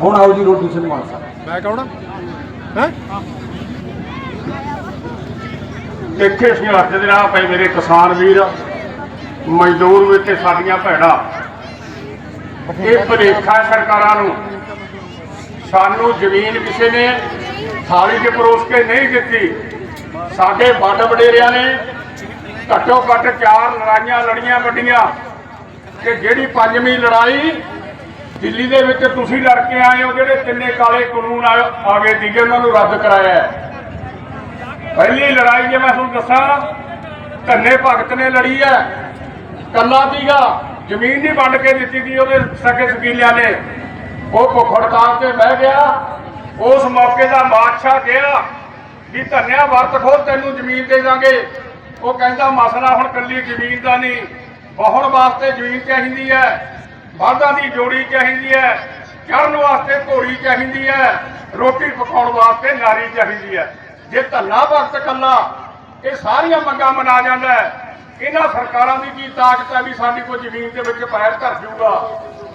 ਹੁਣ ਆਓ ਜੀ ਰੋਟੀ ਸਨਮਾਨ ਸਾਹਿਬ ਮੈਂ ਕੌਣ ਹੈ? ਇੱਥੇ ਸੰਘਰਸ਼ ਦੇ ਰਾਹ ਪਏ ਮੇਰੇ ਕਿਸਾਨ ਵੀਰ ਮਜ਼ਦੂਰ ਵੀਰ ਤੇ ਸਾਡੀਆਂ ਭੈਣਾਂ। ਇਹ ਭਲੇਖਾ ਸਰਕਾਰਾਂ ਨੂੰ। ਸਾਨੂੰ ਜ਼ਮੀਨ ਕਿਸੇ ਨੇ ਥਾਲੀ 'ਚ ਪਰੋਸ ਕੇ ਨਹੀਂ ਦਿੱਤੀ। ਸਾਡੇ ਵੱਡ ਵਡੇਰਿਆਂ ਨੇ ਘੱਟੋ ਘੱਟ ਚਾਰ ਲੜਾਈਆਂ ਲੜੀਆਂ ਵੱਡੀਆਂ ਕਿ ਜਿਹੜੀ ਪੰਜਵੀਂ ਲੜਾਈ ਦਿੱਲੀ ਦੇ ਵਿੱਚ ਤੁਸੀਂ ਲੜ ਕੇ ਆਏ ਹੋ, ਜਿਹੜੇ ਤਿੰਨੇ ਕਾਲੇ ਕਾਨੂੰਨ ਆ ਗਏ ਸੀਗੇ, ਉਹਨਾਂ ਨੂੰ ਰੱਦ ਕਰਾਇਆ ਹੈ। ਪਹਿਲੀ ਲੜਾਈ ਜੇ ਮੈਂ ਤੁਹਾਨੂੰ ਦੱਸਾਂ, ਧੰਨੇ ਭਗਤ ਨੇ ਲੜੀ ਹੈ। ਕੱਲਾ ਸੀਗਾ, ਜ਼ਮੀਨ ਨਹੀਂ ਵੰਡ ਕੇ ਦਿੱਤੀ ਸੀ, ਉਹਦੇ ਸਕੇ ਸਕੀਲਿਆਂ ਨੇ। ਉਹ ਭੁੱਖੜਤਾਲ ਤੇ ਬਹਿ ਗਿਆ। ਉਸ ਮੌਕੇ ਦਾ ਬਾਦਸ਼ਾਹ ਗਿਆ ਵੀ ਧੰਨਿਆ ਵਰਤ ਖੋ ਤੈਨੂੰ ਜ਼ਮੀਨ ਦੇ ਦਾਂਗੇ। ਉਹ ਕਹਿੰਦਾ, ਮਸਲਾ ਹੁਣ ਕੱਲੀ ਜ਼ਮੀਨ ਦਾ ਨਹੀਂ, ਬਹੁਣ ਵਾਸਤੇ ਜ਼ਮੀਨ ਚਾਹੀਦੀ ਹੈ। ਬਲਦਾਂ ਦੀ ਜੋੜੀ ਚਾਹੀਦੀ ਹੈ ਚੜਨ ਵਾਸਤੇ ਘੋੜੀ ਚਾਹੀਦੀ ਹੈ, ਰੋਟੀ ਪਕਾਉਣ ਵਾਸਤੇ ਨਾਰੀ ਚਾਹੀਦੀ ਹੈ। ਜੇ ਧੰਨਾ ਵਕਤ ਕੱਲਾ ਇਹ ਸਾਰੀਆਂ ਮੰਗਾਂ ਮਨਾ ਜਾਂਦਾ ਇਹਨਾਂ ਸਰਕਾਰਾਂ ਦੀ ਕੀ ਤਾਕਤ ਹੈ ਵੀ ਸਾਡੀ ਕੋਈ ਜ਼ਮੀਨ ਦੇ ਵਿੱਚ ਪੈਰ ਧਰ ਜਾਊਗਾ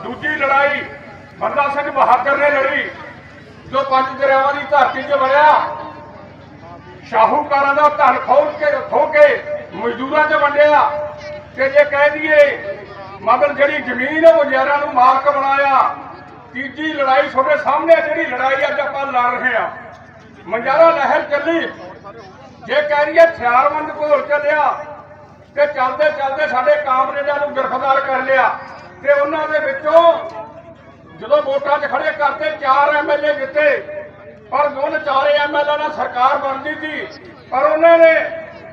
ਦੂਜੀ ਲੜਾਈ, ਬੰਦਾ ਸਿੰਘ ਬਹਾਦਰ ਨੇ ਲੜੀ, ਜੋ ਪੰਜ ਦਰਿਆਵਾਂ ਦੀ ਧਰਤੀ 'ਚ ਵੜਿਆ। ਸ਼ਾਹੂਕਾਰਾਂ ਦਾ ਧਨ ਖੋਲ ਕੇ ਖੋ ਕੇ ਮਜ਼ਦੂਰਾਂ 'ਚ ਵੰਡਿਆ। ਤੇ ਜੇ ਕਹਿ ਦਈਏ ਮਤਲਬ ਜਿਹੜੀ ਜ਼ਮੀਨ ਹੈ ਮੁਜਾਰਾਂ ਨੂੰ ਮਾਲਕ ਬਣਾਇਆ। ਤੀਜੀ ਲੜਾਈ ਤੁਹਾਡੇ ਸਾਹਮਣੇ ਜਿਹੜੀ ਲੜਾਈ ਅੱਜ ਆਪਾਂ ਲੜ ਰਹੇ ਆ। ਮੰਜਾਰਾ ਲਹਿਰ ਚੱਲੀ। ਜੇ ਕਹਿ ਦਈਏ ਹਥਿਆਰਬੰਦ ਘੋਲ ਚੱਲਿਆ ਤੇ ਚੱਲਦੇ ਚੱਲਦੇ ਸਾਡੇ ਕਾਮਰੇਡਾਂ ਨੂੰ ਗ੍ਰਿਫਤਾਰ ਕਰ ਲਿਆ। ਤੇ ਉਹਨਾਂ ਦੇ ਵਿੱਚੋਂ ਜਦੋਂ ਵੋਟਾਂ 'ਚ ਖੜੇ ਕਰਤੇ ਚਾਰ ਐਮਐਲਏ ਜਿੱਤੇ। ਪਰ ਦੋਨ ਚਾਰੇ ਐਮਐਲਏ ਨਾਲ ਸਰਕਾਰ ਬਣਦੀ ਸੀ। ਪਰ ਉਹਨਾਂ ਨੇ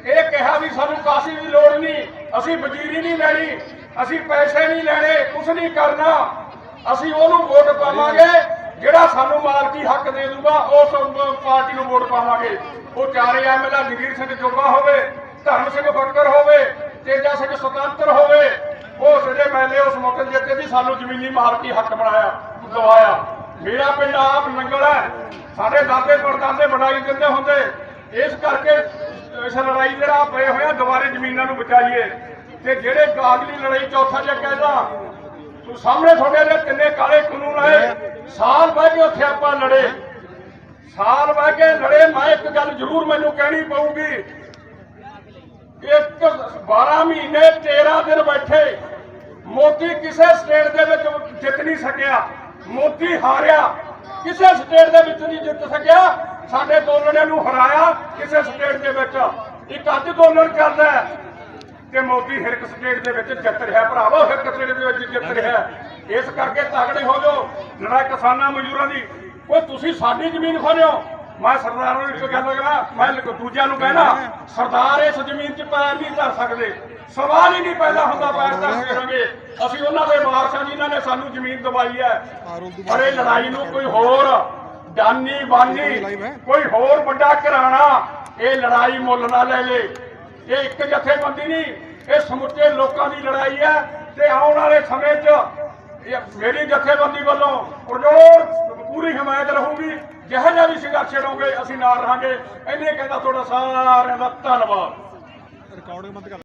ਇਹ ਕਿਹਾ ਵੀ ਸਾਨੂੰ ਕਾਸੀ ਦੀ ਲੋੜ ਨਹੀਂ, ਅਸੀਂ ਵਜ਼ੀਰੀ ਨਹੀਂ ਲੈਣੀ। ਅਸੀਂ ਪੈਸੇ ਨਹੀਂ ਲੈਣੇ ਕੁਝ ਨਹੀਂ ਕਰਨਾ। ਅਸੀਂ ਉਹਨੂੰ ਵੋਟ ਪਾਵਾਂਗੇ, ਜਿਹੜਾ ਸਾਨੂੰ ਮਾਲਕੀ ਹੱਕ ਦੇ ਦੂਗਾ, ਉਸ ਪਾਰਟੀ ਨੂੰ ਵੋਟ ਪਾਵਾਂਗੇ। ਉਹ ਚਾਰੇ ਐਮਐਲਏ ਜਗੀਰ ਸਿੰਘ ਜੋਗਾ ਹੋਵੇ, ਧਰਮ ਸਿੰਘ ਫੱਕਰ ਹੋਵੇ, ਤੇਜਾ ਸਿੰਘ ਸੁਤੰਤਰ ਹੋਵੇ, ਉਹ ਜਿਹੜੇ ਮੈਨੇ ਉਸ ਮੌਕੇ ਜਿੱਤੇ ਸੀ ਸਾਨੂੰ ਜ਼ਮੀਨੀ ਮਾਲਕੀ ਹੱਕ ਬਣਾਇਆ, ਦਵਾਇਆ। ਮੇਰਾ ਪਿੰਡ ਆਪ ਨੰਗਲ ਹੈ। ਸਾਡੇ ਦਾਦੇ ਪੜਦਾਦੇ ਬਣਾਈ ਦਿੰਦੇ ਹੁੰਦੇ। ਇਸ ਕਰਕੇ ਇਸ ਲੜਾਈ ਜਿਹੜਾ ਪਏ ਹੋਇਆ, ਦੁਬਾਰੇ ਜ਼ਮੀਨਾਂ ਨੂੰ ਬਚਾਈਏ। ਤੇ ਜਿਹੜੇ ਗਾਗਲੀ ਲੜਾਈ ਚੌਥਾ ਜਿਹਾ ਕਹਿੰਦਾ, ਤੂੰ ਸਾਹਮਣੇ ਤੁਹਾਡੇ ਦੇ ਤਿੰਨੇ ਕਾਲੇ ਕਾਨੂੰਨ ਆਏ, ਸਾਲ ਬਹਿ ਕੇ ਉੱਥੇ ਆਪਾਂ ਲੜੇ। ਸਾਲ ਬਹਿ ਕੇ ਲੜੇ, ਮੈਂ ਇੱਕ ਗੱਲ ਜ਼ਰੂਰ ਮੈਨੂੰ ਕਹਿਣੀ ਪਊਗੀ। ਇੱਕ 12 ਮਹੀਨੇ 13 ਦਿਨ ਬੈਠੇ, ਮੋਦੀ ਕਿਸੇ ਸਟੇਟ ਦੇ ਵਿੱਚ ਜਿੱਤ ਨਹੀਂ ਸਕਿਆ। ਮੋਦੀ ਹਾਰਿਆ, ਕਿਸੇ ਸਟੇਟ ਦੇ ਵਿੱਚ ਨਹੀਂ ਜਿੱਤ ਸਕਿਆ। ਸਾਡੇ ਦੋਲਣੇ ਨੂੰ ਹਰਾਇਆ ਕਿਸੇ ਸਟੇਟ ਦੇ ਵਿੱਚ। ਇੱਕ ਅੱਜ ਦੋਲਣ ਚੱਲਦਾ ਹੈ ਮੋਦੀ ਹਰ ਇੱਕ ਸਟੇਟ ਦੇ ਵਿੱਚ ਜਿੱਤ ਰਿਹਾ, ਭਰਾਵੋ, ਹਰ ਇੱਕ ਸਟੇਟ ਦੇ ਵਿੱਚ ਜਿੱਤ ਰਿਹਾ। ਇਸ ਕਰਕੇ ਤਗੜੇ ਹੋ ਜਾਓ ਲੜਾਈ ਕਿਸਾਨਾਂ ਮਜ਼ਦੂਰਾਂ ਦੀ। ਕੋਈ ਤੁਸੀਂ ਸਾਡੀ ਜ਼ਮੀਨ ਖੋਲਿਓ। ਮੈਂ ਸਰਦਾਰਾਂ ਨੂੰ ਇੱਕ ਗੱਲ ਕਹਾਂ, ਮੈਂ ਦੂਜਿਆਂ ਨੂੰ ਕਹਿਣਾ, ਸਰਦਾਰ ਇਸ ਜ਼ਮੀਨ 'ਚ ਪੈਰ ਨਹੀਂ ਧਰ ਸਕਦੇ। ਸਵਾਲ ਹੀ ਨਹੀਂ ਪੈਦਾ ਹੁੰਦਾ ਪੈਰ ਧਰ ਸਕਣਗੇ ਅਸੀਂ ਉਹਨਾਂ ਦੇ ਵਾਰਸਾਂ ਜਿਨ੍ਹਾਂ ਨੇ ਸਾਨੂੰ ਜ਼ਮੀਨ ਦਵਾਈ ਹੈ। ਪਰ ਇਹ ਲੜਾਈ ਨੂੰ ਕੋਈ ਹੋਰ ਡਾਨੀ ਬਾਨੀ, ਕੋਈ ਹੋਰ ਵੱਡਾ ਘਰਾਣਾ, ਇਹ ਲੜਾਈ ਮੁੱਲ ਨਾ ਲੈ ਲੇ। ਇਹ ਇੱਕ ਜਥੇਬੰਦੀ ਨਹੀਂ ਇਹ ਸਮੁੱਚੇ ਲੋਕਾਂ ਦੀ ਲੜਾਈ ਹੈ ਤੇ ਆਉਣ ਵਾਲੇ ਸਮੇਂ 'ਚ ਇਹ ਮੇਰੀ ਜਥੇਬੰਦੀ ਵੱਲੋਂ ਪੁਰਜੋਰ ਪੂਰੀ ਹਮਾਇਤ ਰਹੂਗੀ, ਜਿਹੋ ਜਿਹਾ ਵੀ ਸੰਘਰਸ਼ ਛੇੜੋਗੇ, ਅਸੀਂ ਨਾਲ ਰਹਾਂਗੇ। ਇਹਨੇ ਕਹਿੰਦਾ ਤੁਹਾਡਾ ਸਾਰਿਆਂ ਦਾ ਧੰਨਵਾਦ। ਰਿਕਾਰਡਿੰਗ ਬੰਦ